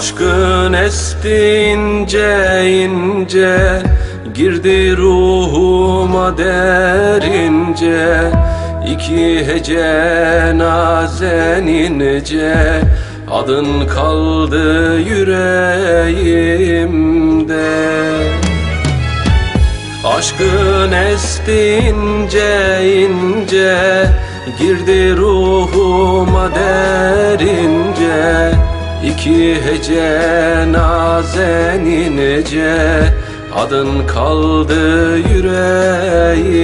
Aşkın esti ince ince Girdi ruhuma derince. İki hece nazenince Adın kaldı yüreğimde. Aşkın esti ince ince Girdi ruhuma derince İki hece nazenince Adın kaldı yüreğimde.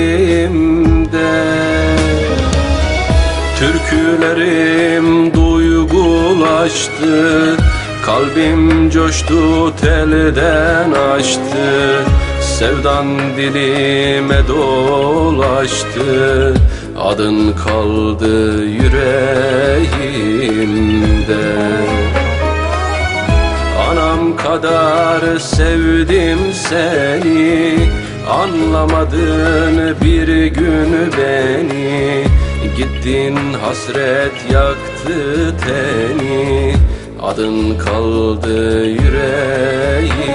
Türkülerim duygulaştı Kalbim coştu telden açtı. Sevdan dilime dolaştı Adın kaldı yüreğimde kadar sevdim seni. Anlamadın bir gün beni. Gittin hasret yaktı teni. Adın kaldı yüreğimde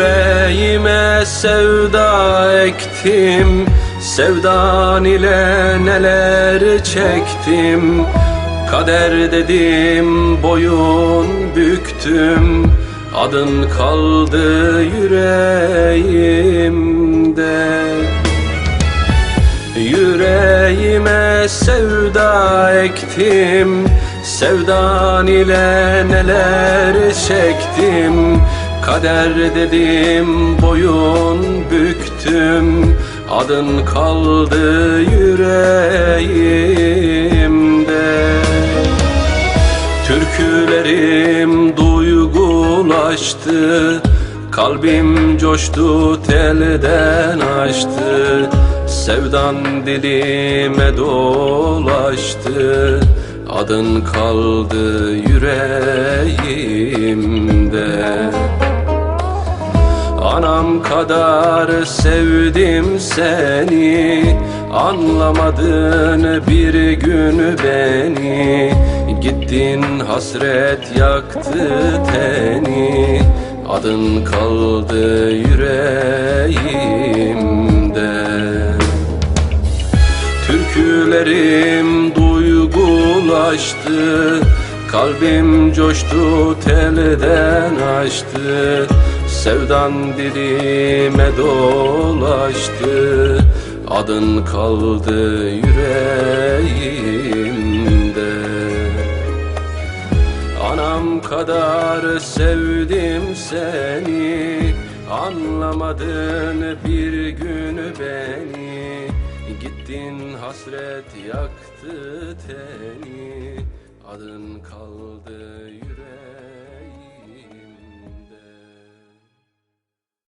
Yüreğime sevda ektim. Sevdan ile neler çektim. Kader dedim boyun büktüm. Adın kaldı yüreğimde. Yüreğime sevda ektim. Sevdan ile neler çektim Kader dedim boyun büktüm Adın kaldı yüreğimde. Türkülerim duygulaştı Kalbim coştu telden açtı. Sevdan dilime dolaştı Adın kaldı yüreğimde Anam kadar sevdim seni Anlamadın bir gün beni. Gittin hasret yaktı teni Adın kaldı yüreğimde. Türkülerim duygulaştı Kalbim coştu telden açtı Sevdan dilime dolaştı Adın kaldı yüreğimde. Anam kadar sevdim seni Anlamadın bir gün beni. Gittin hasret yaktı teni Adın kaldı yüreğimde